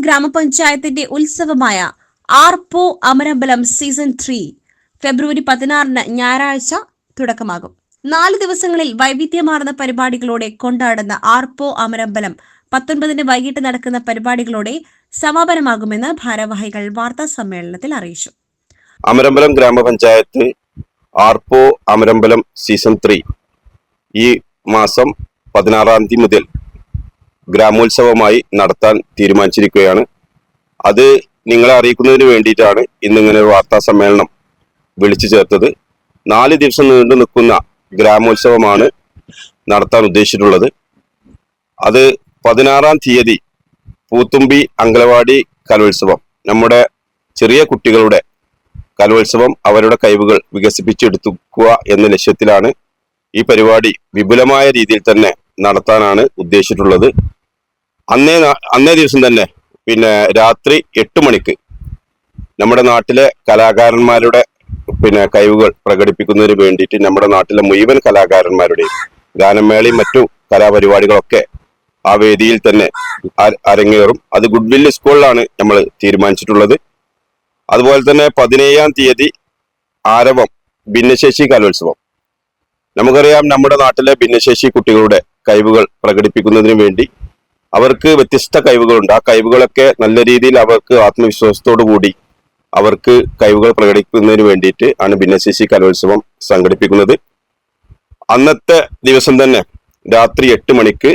ഗ്രാമപഞ്ചായത്തിന്റെ ഉത്സവമായ Arpo Amarambalam season three February പതിനാറിന് ഞായറാഴ്ച തുടക്കമാകും. നാല് ദിവസങ്ങളിൽ വൈവിധ്യമാർന്ന പരിപാടികളോടെ കൊണ്ടാടുന്ന ആർപോ അമരമ്പലം പത്തൊൻപതിന് വൈകിട്ട് നടക്കുന്ന പരിപാടികളോടെ സമാപനമാകുമെന്ന് ഭാരവാഹികൾ വാർത്താ സമ്മേളനത്തിൽ അറിയിച്ചു. അമരമ്പലം ഗ്രാമപഞ്ചായത്ത് ആർപോ അമരമ്പലം സീസൺ ത്രീ ഈ മാസം പതിനാറാം തീയതി മുതൽ ഗ്രാമോത്സവമായി നടത്താൻ തീരുമാനിച്ചിരിക്കുകയാണ്. അത് നിങ്ങളെ അറിയിക്കുന്നതിന് വേണ്ടിയിട്ടാണ് ഇന്നിങ്ങനെ ഒരു വാർത്താ സമ്മേളനം വിളിച്ചു ചേർത്തത്. നാല് ദിവസം നീണ്ടു നിൽക്കുന്ന ഗ്രാമോത്സവമാണ് നടത്താൻ ഉദ്ദേശിച്ചിട്ടുള്ളത്. അത് പതിനാറാം തീയതി പൂത്തുമ്പി അങ്കലവാടി കലോത്സവം നമ്മുടെ ചെറിയ കുട്ടികളുടെ കലോത്സവം അവരുടെ കഴിവുകൾ വികസിപ്പിച്ചെടുക്കുക എന്ന ലക്ഷ്യത്തിലാണ് ഈ പരിപാടി വിപുലമായ രീതിയിൽ തന്നെ നടത്താനാണ് ഉദ്ദേശിച്ചിട്ടുള്ളത്. അന്നേ അന്നേ ദിവസം തന്നെ പിന്നെ രാത്രി എട്ട് മണിക്ക് നമ്മുടെ നാട്ടിലെ കലാകാരന്മാരുടെ പിന്നെ കഴിവുകൾ പ്രകടിപ്പിക്കുന്നതിന് വേണ്ടിയിട്ട് നമ്മുടെ നാട്ടിലെ മുഴുവൻ കലാകാരന്മാരുടെയും ഗാനമേളയും മറ്റു കലാപരിപാടികളൊക്കെ ആ വേദിയിൽ തന്നെ അരങ്ങേറും. അത് ഗുഡ്വിൽ സ്കൂളിലാണ് നമ്മൾ തീരുമാനിച്ചിട്ടുള്ളത്. അതുപോലെ തന്നെ പതിനേഴാം തീയതി ആരവം ഭിന്നശേഷി കലോത്സവം. നമുക്കറിയാം നമ്മുടെ നാട്ടിലെ ഭിന്നശേഷി കുട്ടികളുടെ കഴിവുകൾ പ്രകടിപ്പിക്കുന്നതിന് വേണ്ടി അവർക്ക് വ്യത്യസ്ത കഴിവുകളുണ്ട്. ആ കഴിവുകളൊക്കെ നല്ല രീതിയിൽ അവർക്ക് ആത്മവിശ്വാസത്തോടു കൂടി അവർക്ക് കഴിവുകൾ പ്രകടിപ്പിക്കുന്നതിന് വേണ്ടിയിട്ട് ആണ് ഭിന്നശേഷി കലോത്സവം സംഘടിപ്പിക്കുന്നത്. അന്നത്തെ ദിവസം തന്നെ രാത്രി എട്ട് മണിക്ക്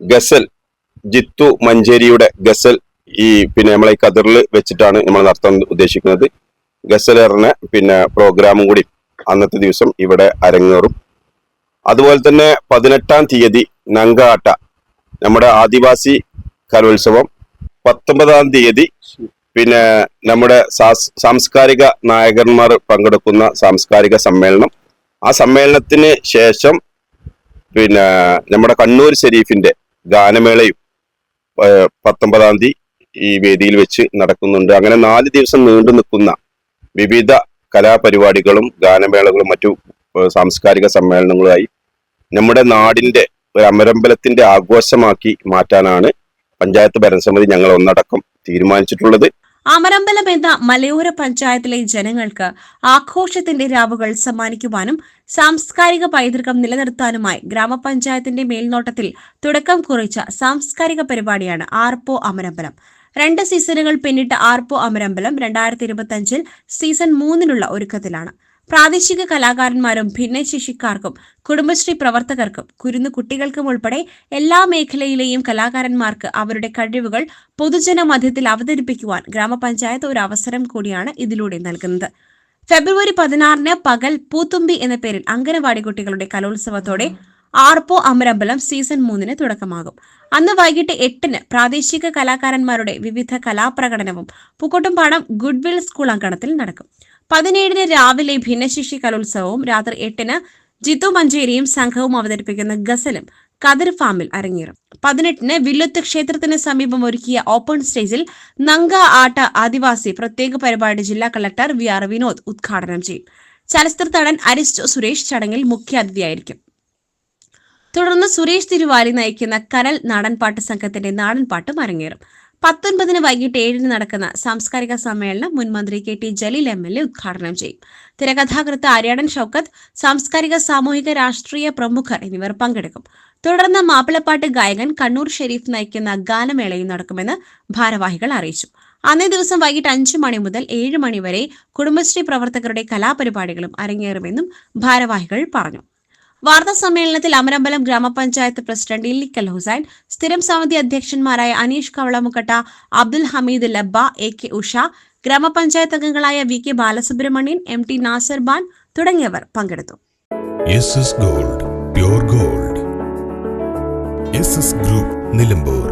ഗസൽ ജിത്തു മഞ്ചേരിയുടെ ഗസൽ ഈ പിന്നെ നമ്മളെ കതിറിൽ വെച്ചിട്ടാണ് നമ്മൾ നടത്താൻ ഉദ്ദേശിക്കുന്നത്. ഗസലേറിന് പിന്നെ പ്രോഗ്രാമും കൂടി അന്നത്തെ ദിവസം ഇവിടെ അരങ്ങേറും. അതുപോലെ തന്നെ പതിനെട്ടാം തീയതി നങ്കാട്ട നമ്മുടെ ആദിവാസി കലോത്സവം പത്തൊമ്പതാം തീയതി. പിന്നെ നമ്മുടെ സാംസ്കാരിക നായകന്മാർ പങ്കെടുക്കുന്ന സാംസ്കാരിക സമ്മേളനം. ആ സമ്മേളനത്തിന് ശേഷം പിന്നെ നമ്മുടെ കണ്ണൂർ ഷെരീഫിന്റെ ഗാനമേളയും പത്തൊമ്പതാം തീയതി ഈ വേദിയിൽ വെച്ച് നടക്കുന്നുണ്ട്. അങ്ങനെ നാല് ദിവസം നീണ്ടു നിൽക്കുന്ന വിവിധ കലാപരിപാടികളും ഗാനമേളകളും മറ്റു സാംസ്കാരിക സമ്മേളനങ്ങളുമായി നമ്മുടെ നാടിന്റെ ഒരു അമരമ്പലത്തിന്റെ ആഘോഷമാക്കി മാറ്റാനാണ് പഞ്ചായത്ത് ഭരണസമിതി ഞങ്ങൾ ഒന്നടക്കം തീരുമാനിച്ചിട്ടുള്ളത്. അമരമ്പലം എന്ന മലയോര പഞ്ചായത്തിലെ ജനങ്ങൾക്ക് ആഘോഷത്തിന്റെ രാവുകൾ സമ്മാനിക്കുവാനും സാംസ്കാരിക പൈതൃകം നിലനിർത്താനുമായി ഗ്രാമപഞ്ചായത്തിന്റെ മേൽനോട്ടത്തിൽ തുടക്കം കുറിച്ച സാംസ്കാരിക പരിപാടിയാണ് ആർപ്പോ അമരമ്പലം. രണ്ട് സീസണുകൾ പിന്നിട്ട ആർപ്പോ അമരമ്പലം രണ്ടായിരത്തി ഇരുപത്തി സീസൺ മൂന്നിനുള്ള ഒരുക്കത്തിലാണ്. പ്രാദേശിക കലാകാരന്മാരും ഭിന്നശേഷിക്കാർക്കും കുടുംബശ്രീ പ്രവർത്തകർക്കും കുരുന്നു കുട്ടികൾക്കും ഉൾപ്പെടെ എല്ലാ മേഖലയിലെയും കലാകാരന്മാർക്ക് അവരുടെ കഴിവുകൾ പൊതുജന മധ്യത്തിൽ അവതരിപ്പിക്കുവാൻ ഗ്രാമപഞ്ചായത്ത് ഒരു അവസരം കൂടിയാണ് ഇതിലൂടെ നൽകുന്നത്. ഫെബ്രുവരി പതിനാറിന് പകൽ പൂത്തുമ്പി എന്ന പേരിൽ അംഗനവാടി കുട്ടികളുടെ കലോത്സവത്തോടെ ആർപ്പോ അമരമ്പലം സീസൺ മൂന്നിന് തുടക്കമാകും. അന്ന് വൈകിട്ട് എട്ടിന് പ്രാദേശിക കലാകാരന്മാരുടെ വിവിധ കലാപ്രകടനവും പൂക്കോട്ടുംപാടം ഗുഡ്വിൽ സ്കൂൾ അങ്കണത്തിൽ നടക്കും. പതിനേഴിന് രാവിലെ ഭിന്നശേഷി കലോത്സവവും രാത്രി എട്ടിന് ജിത്തു മഞ്ചേരിയും സംഘവും അവതരിപ്പിക്കുന്ന ഗസലും കതിർ ഫാമിൽ അരങ്ങേറും. പതിനെട്ടിന് വില്ലുത്ത് ക്ഷേത്രത്തിന് സമീപം ഒരുക്കിയ ഓപ്പൺ സ്റ്റേജിൽ നങ്ക ആട്ട ആദിവാസി പ്രത്യേക പരിപാടി ജില്ലാ കളക്ടർ വി ആർ വിനോദ് ഉദ്ഘാടനം ചെയ്യും. ചലച്ചിത്ര തടൻ അരിസ്റ്റോ സുരേഷ് ചടങ്ങിൽ മുഖ്യാതിഥിയായിരിക്കും. തുടർന്ന് സുരേഷ് തിരുവാലി നയിക്കുന്ന കനൽ നാടൻപാട്ട് സംഘത്തിന്റെ നാടൻപാട്ടും അരങ്ങേറും പത്തൊൻപതിന് വൈകിട്ട് ഏഴിന് നടക്കുന്ന സാംസ്കാരിക സമ്മേളനം മുൻമന്ത്രി K T Jaleel M L A ഉദ്ഘാടനം ചെയ്യും. തിരക്കഥാകൃത്ത് ആര്യാടൻ ഷൌക്കത്ത് സാംസ്കാരിക സാമൂഹിക രാഷ്ട്രീയ പ്രമുഖർ എന്നിവർ പങ്കെടുക്കും. തുടർന്ന് മാപ്പിളപ്പാട്ട് ഗായകൻ കണ്ണൂർ ഷെരീഫ് നയിക്കുന്ന ഗാനമേളയും നടക്കുമെന്ന് ഭാരവാഹികൾ അറിയിച്ചു. അന്നേ ദിവസം വൈകിട്ട് അഞ്ചു മണി മുതൽ ഏഴ് മണി വരെ കുടുംബശ്രീ പ്രവർത്തകരുടെ കലാപരിപാടികളും അരങ്ങേറുമെന്നും ഭാരവാഹികൾ പറഞ്ഞു. വാർത്താ സമ്മേളനത്തിൽ അമരമ്പലം ഗ്രാമപഞ്ചായത്ത് പ്രസിഡന്റ് ഇല്ലിക്കൽ ഹുസൈൻ സ്ഥിരം സമിതി അധ്യക്ഷന്മാരായ അനീഷ് കവളമുക്കട്ട അബ്ദുൽ ഹമീദ് ലബ്ബ എ കെ ഉഷ ഗ്രാമപഞ്ചായത്ത് അംഗങ്ങളായ V K Balasubramanian M T Nasar ban തുടങ്ങിയവർ പങ്കെടുത്തു. Gold gold. ഗ്രൂപ്പ് നിലമ്പൂർ.